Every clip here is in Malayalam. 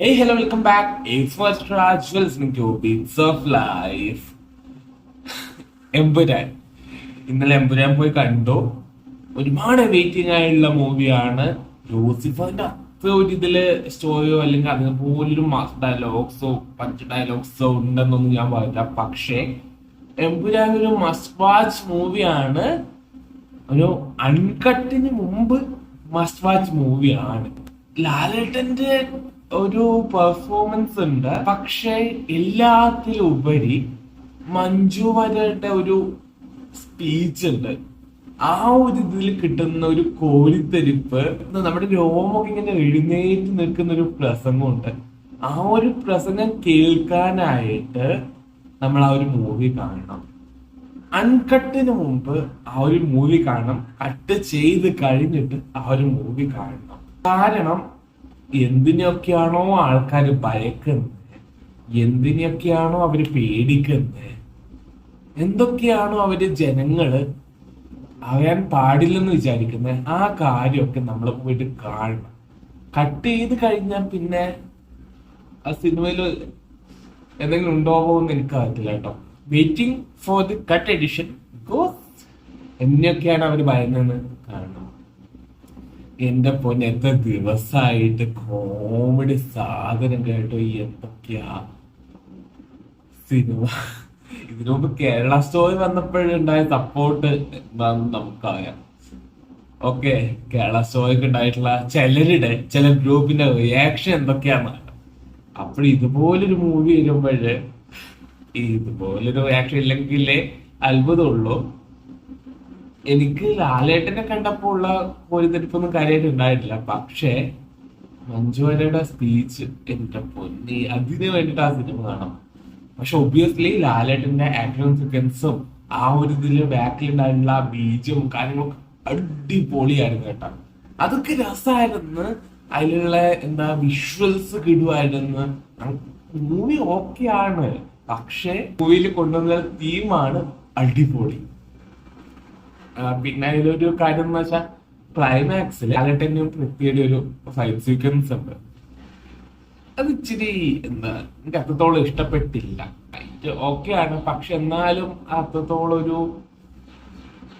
Hey, hello, welcome back. It's first Raj. You're listening to Beats of Life. Empuraan ഇന്നലെ എമ്പുരാൻ പോയി കണ്ടു ഒരുപാട് വെയിറ്റിംഗ് ആയുള്ള മൂവിയാണ് ലൂസിഫറിന്റെ അത്ര ഒരു ഇതിൽ സ്റ്റോറിയോ അല്ലെങ്കിൽ അതുപോലൊരു മാസ് ഡയലോഗ്സോ പഞ്ച് ഡയലോഗ്സോ ഉണ്ടെന്നൊന്നും ഞാൻ പറയില്ല പക്ഷേ എമ്പുരാൻ ഒരു മസ്റ്റ് വാച്ച് മൂവിയാണ് ഒരു അൺകട്ടിന് മുമ്പ് മസ്റ്റ് വാച്ച് മൂവിയാണ് ലാലേട്ടന്റെ ഒരു പെർഫോമൻസ് ഉണ്ട്. പക്ഷെ എല്ലാത്തിലും ഉപരി മഞ്ജു വാര്യരുടെ ഒരു സ്പീച്ച് ഉണ്ട്. ആ ഒരു ഇതിൽ കിട്ടുന്ന ഒരു കോലിത്തെരിപ്പ് നമ്മുടെ രോമൊക്കെ ഇങ്ങനെ എഴുന്നേറ്റ് നിൽക്കുന്ന ഒരു പ്രസംഗമുണ്ട്. ആ ഒരു പ്രസംഗം കേൾക്കാനായിട്ട് നമ്മൾ ആ ഒരു മൂവി കാണണം. അൺകട്ടിന് മുമ്പ് ആ ഒരു മൂവി കാണണം. കട്ട് ചെയ്ത് കഴിഞ്ഞിട്ട് ആ ഒരു മൂവി കാണണം. കാരണം എന്തിനൊക്കെയാണോ ആൾക്കാർ ഭയക്കുന്നത്? എന്തിനൊക്കെയാണോ അവർ പേടിക്കുന്നത്? എന്തൊക്കെയാണോ അവർ ജനങ്ങൾ അറിയാൻ പാടില്ലെന്ന് വിചാരിക്കുന്നത് ആ കാര്യമൊക്കെ നമ്മൾ പോയിട്ട് കാണണം. കട്ട് ചെയ്ത് കഴിഞ്ഞാൽ പിന്നെ ആ സിനിമയിൽ എന്തെങ്കിലും ഉണ്ടാവോ എന്ന് എനിക്ക് അറിയത്തില്ല കേട്ടോ. Waiting for the cut edition because എന്നൊക്കെയാണ് അവർ ഭയന്നെന്ന് കാണണം എന്റെ പൊന്നെ എത്ര ദിവസമായിട്ട് കോമഡി സാധനം കേട്ടോ ഈ എന്തൊക്കെയാ സിനിമ. ഇതിനു മുമ്പ് കേരള സ്റ്റോറി വന്നപ്പോഴുണ്ടായ സപ്പോർട്ട് നമുക്കറിയാം. ഓക്കെ കേരള സ്റ്റോറിക്ക് ഉണ്ടായിട്ടുള്ള ചിലരുടെ ചില ഗ്രൂപ്പിന്റെ റിയാക്ഷൻ എന്തൊക്കെയാണ് അപ്പോൾ ഇതുപോലൊരു മൂവി വരുമ്പോഴ് ഇതുപോലൊരു റിയാക്ഷൻ ഇല്ലെങ്കിലേ അത്ഭുതമുള്ളൂ എനിക്ക് ലാലേട്ടനെ കണ്ടപ്പോൾ ഉള്ള കോരിത്തെരിപ്പൊന്നും കാര്യമായിട്ട് ഉണ്ടായിട്ടില്ല. പക്ഷേ മഞ്ജുവാര്യയുടെ സ്പീച്ച് എന്റെ പൊന്നി അതിന് വേണ്ടിട്ട് ആ സിനിമ കാണാം പക്ഷെ ഒബിയസ്ലി ലാലേട്ടന്റെ ആക്ഷൻ സീക്വൻസും ആ ഒരു ഇതിൽ ബാക്കിലുണ്ടായിട്ടുള്ള ആ ബീജും കാര്യങ്ങളൊക്കെ അടിപൊളിയായിരുന്നു കേട്ടോ. അതൊക്കെ രസമായിരുന്നു അതിലുള്ള എന്താ വിഷ്വൽസ് കിടുവായിരുന്നു. മൂവി ഓക്കെ ആണ്. പക്ഷെ മൂവിയിൽ കൊണ്ടുവന്ന തീമാണ് അടിപൊളി. പിന്നെ അതിലൊരു കാര്യം എന്ന് വെച്ചാൽ ക്ലൈമാക്സിൽ ലാലട്ടനും പൃഥ്വിയുടെ ഒരു ഫൈറ്റ് സീക്വൻസ് ഉണ്ട്. അത് ഇച്ചിരി എന്താ എനിക്ക് അത്രത്തോളം ഇഷ്ടപ്പെട്ടില്ല. ഓക്കെ ആണ് പക്ഷെ എന്നാലും അത്രത്തോളം ഒരു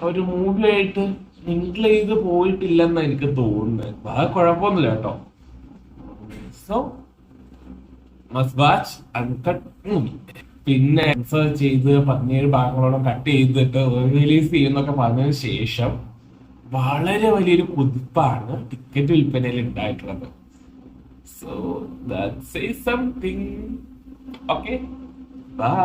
ഒരു മൂവി ആയിട്ട് മിങ്കിൾ ചെയ്ത് പോയിട്ടില്ലെന്ന് എനിക്ക് തോന്നുന്നത്. അത് കുഴപ്പമൊന്നുമില്ല കേട്ടോ. സോ മസ്ബാച്ച് വാച്ച് അൺകട്ട് മൂവി പിന്നെ ആൻസർ ചെയ്ത് പതിനേഴ് ഭാഗങ്ങളോളം കട്ട് ചെയ്തിട്ട് റിലീസ് ചെയ്യുന്നൊക്കെ പറഞ്ഞതിന് ശേഷം വളരെ വലിയൊരു കുതിപ്പാണ് ടിക്കറ്റ് വിൽപ്പനയിൽ ഉണ്ടായിട്ടുള്ളത്. So that something okay bye